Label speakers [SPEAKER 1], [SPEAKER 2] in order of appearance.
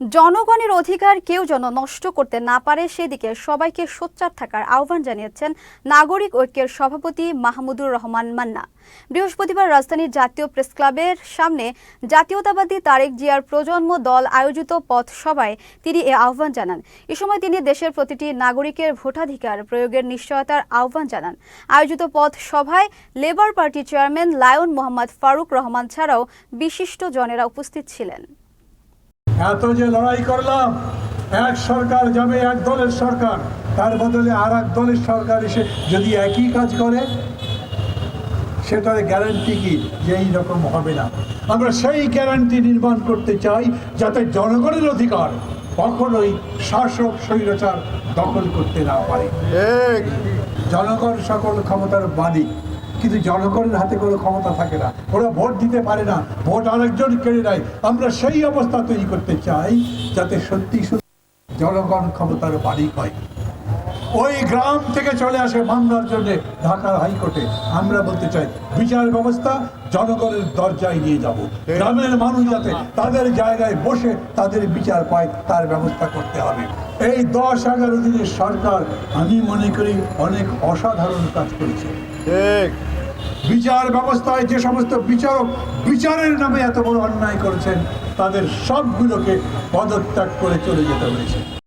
[SPEAKER 1] জনগণের অধিকার কেউ যেন নষ্ট করতে না পারে, সেদিকে সবাইকে সোচ্চার থাকার আহ্বান জানিয়েছেন নাগরিক ঐক্যের সভাপতি মাহমুদুর রহমান মান্না। বৃহস্পতিবার রাজধানীর জাতীয় প্রেস ক্লাবের সামনে জাতীয়তাবাদী তারেক জিয়ার প্রজন্ম দল আয়োজিত পথ সভায় তিনি এ আহ্বান জানান। এ সময় তিনি দেশের প্রতিটি নাগরিকের ভোটাধিকার প্রয়োগের নিশ্চয়তার আহ্বান জানান। আয়োজিত পথ সভায় Labour Party chairman Lion Mohammad Faruk Rahman ছাড়াও বিশিষ্ট জনেরা উপস্থিত ছিলেন।
[SPEAKER 2] এত যে লড়াই করলাম এক সরকার যাবে এক দলের সরকার। তার বদলে আর এক দলের সরকার এসে যদি একই কাজ করে সেটার গ্যারান্টি কি? যে এই রকম হবে না। আমরা সেই গ্যারান্টি নির্মাণ করতে চাই যাতে জনগণের অধিকার কখনোই শাসক স্বৈরাচার দখল করতে না পারে। জনগণ সকল ক্ষমতার মালিক। কিন্তু জনগণের হাতে কোনো ক্ষমতা থাকে না। ওরা ভোট দিতে পারে না। ভোট আরেকজন কেড়ে নেয়। আমরা সেই অবস্থা তৈরি করতে চাই যাতে সত্যি সত্যি জনগণ ক্ষমতার মালিক হয় ওই গ্রাম থেকে চলে আসে মামলার জন্য ঢাকার হাইকোর্টে। আমরা বলতে চাই, বিচার ব্যবস্থা জনগণের দরজায় নিয়ে যাব। গ্রামের মানুষ যাতে তাদের জায়গায় বসে তাদের বিচার পায়, তার ব্যবস্থা করতে হবে। এই দশ এগারো দিনের সরকার আমি মনে করি অনেক অসাধারণ কাজ করেছে।
[SPEAKER 3] ঠিক।
[SPEAKER 2] বিচার ব্যবস্থায় যে সমস্ত বিচারক বিচারের নামে এত বড় অন্যায় করেছেন তাদের সবগুলোকে পদত্যাগ করে চলে যেতে হয়েছে।